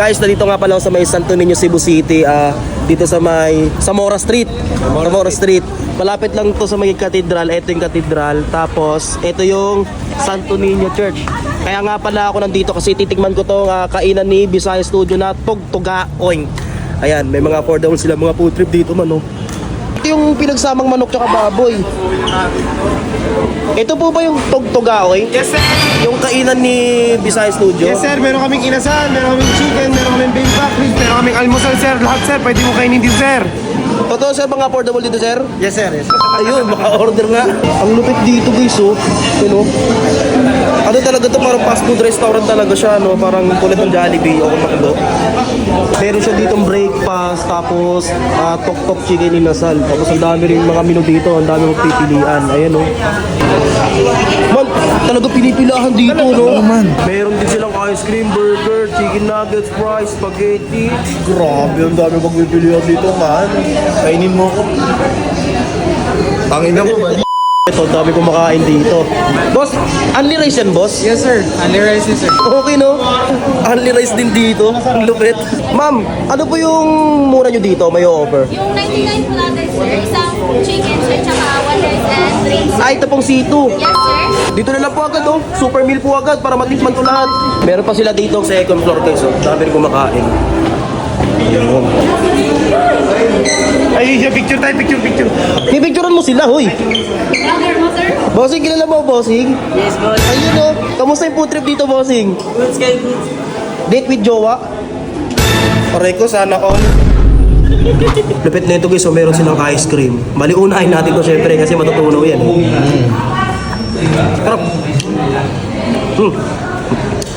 Guys, nandito nga pala ako sa may Santo Niño, Cebu City. ah, dito sa may Zamora Street. Zamora Street. Malapit lang to sa may cathedral. Ito yung cathedral. Tapos, ito yung Santo Niño Church. Kaya nga pala ako nandito kasi titikman ko tong ah, kainan ni Bisaya Studio na Tugtuga Oing. Ayan, may mga affordable sila mga food trip dito man, oh. Yung pinagsamang manok tsaka baboy. Ito po ba yung Tugtuga Oing? Yes, sir. Yung kainan ni Bisaya Studio? Yes, sir. Meron kaming inasal, meron kaming chicken, meron kaming back ribs, meron kaming almusal, sir. Lahat, sir. Pwede mo kainin din, sir. Totoo sir, mga affordable dito sir? Yes, sir. Yes, Ayun, maka-order nga. Ang lupit dito guys, oh. Ano? Ano talaga to? Parang fast food restaurant talaga siya, no? Parang tulad ng Jollibee o Makdo. Meron siya ditong breakfast, tapos ah, tok-tok chicken inasal. Tapos ang dami rin mga menu dito, ang dami mong pipilian. Ayan, oh. Man, talaga pinipilahan dito, no? man. Meron din silang ice cream, burger, chicken nuggets, fries, spaghetti. Grabe, ang dami pagpipilihan dito, man. Kainin mo ko. Tangin na mo, man. Ito, dami kumakain dito. Boss, only rice yan, boss? Yes, sir. Only rice, sir. Okay, no? Only rice din dito. Ang lupit. Ma'am, ano po yung mura nyo dito? May offer? Yung 99 po natin, sir, isang chicken, sir, tsaka one rice and drinks. Ah, ito pong C2. Yes, sir. Dito na lang po agad, oh. Super meal po agad para matikman ko lahat. Meron pa sila dito sa second floor, guys. Oh. Dami rin kumakain. Ayun. Ay, picture tayo, picture, picture. Pipicturean mo sila, hoy. Brother mo, sir? Bossing, kilala mo, bossing? Yes, boss. Ayun, oh. Kamusta yung food trip dito, bossing? Good, good. Date with jowa? Pare ko, sana all. Lupit na ito guys, so meron silang ice cream. Bali, unahin natin to syempre kasi matutunaw yan. Sarap. Hmm.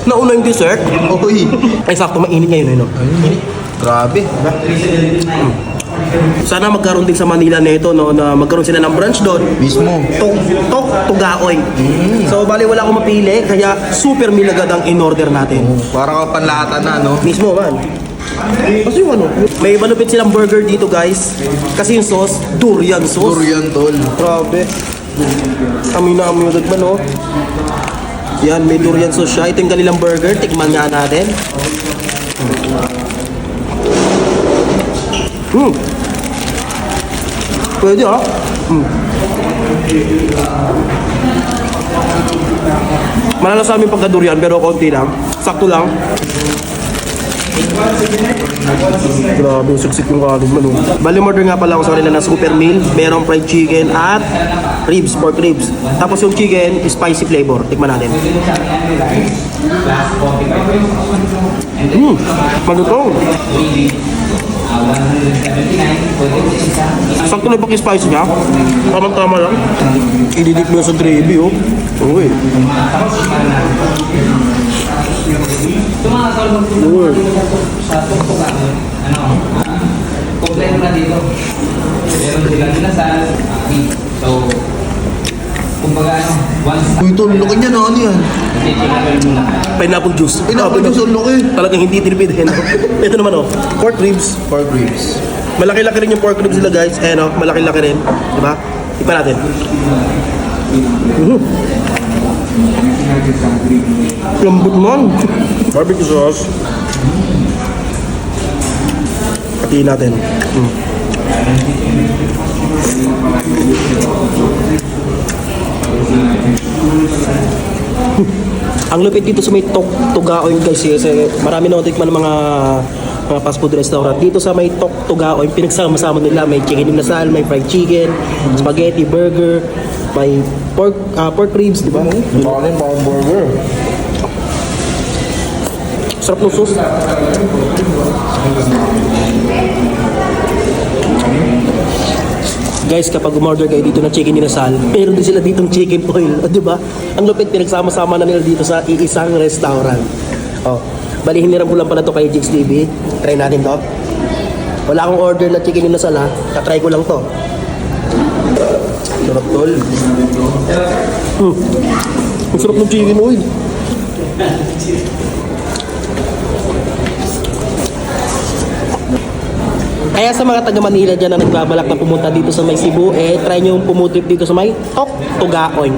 Nauna yung dessert. Uy, Ay, sakto, mainit ngayon, eh, no? grabe. Sana magkaroon din sa Manila nito, no, na magkaroon sila ng branch doon. Mismo. Tok, tok, tugaoy. So, bali, wala akong mapili, kaya super meal agad ang in-order natin. Parang ka panlatan na, no? Mismo man. Kasi yung ano, may malupit silang burger dito guys. Kasi yung sauce, durian sauce. Durian, tol. Grabe. Amin na amin agad man, no? Yan, may durian sauce siya. Ito yung kanilang burger. Tikman nga natin. Hmm. Pwede ah. Hmm. Malala sa amin pagka-durian pero konti lang. Sakto lang. Grabe, suksik yung kanin man. oh. Bali, order nga pala ako sa kanila ng super meal. Merong fried chicken at ribs, pork ribs. Tapos yung chicken, spicy flavor. Tikman natin. Mmm, magutong. Sakto lang yung spicy niya. Tamang-tama lang. Ididip mo sa gravy, oh. Okay. Uy. Kompleto na dito. Meron silang inasal, So, kumbaga ano, once Uy, tol, laki niya na, ano yan? Pineapple juice. Pineapple juice, ang laki. Talagang hindi tinipid. eh, no? Ito naman, oh. Pork ribs. Pork ribs. Malaki-laki rin yung pork ribs nila, guys. Eh, no? Malaki-laki rin. Diba? Tikman natin. Mhm. Lambot man. Barbecue sauce. Hatiin natin. Mm. Ang lupit dito sa may tok tugaoy guys kasi marami na tikman ng mga mga fast food restaurant. Dito sa may tok tugaoy pinagsama-sama nila may chicken inasal, may fried chicken, spaghetti, burger, may pork ah, pork ribs, di ba? Kanin, parang burger. Sarap ng sauce. Guys, kapag umorder kayo dito ng chicken inasal, meron din sila ditong chicken oil, o, di ba? Ang lupit, pinagsama-sama na nila dito sa iisang restaurant. Oh, bali hiniram ko lang pala to kay Jix TV. Try natin to. Wala akong order na chicken inasal ha. Katry ko lang to. Sarap tol. Hmm. Ang sarap ng chicken oil. Kaya sa mga taga Manila dyan na nagbabalak na pumunta dito sa may Cebu, eh try nyo pumutrip dito sa may Tok Tugaoy.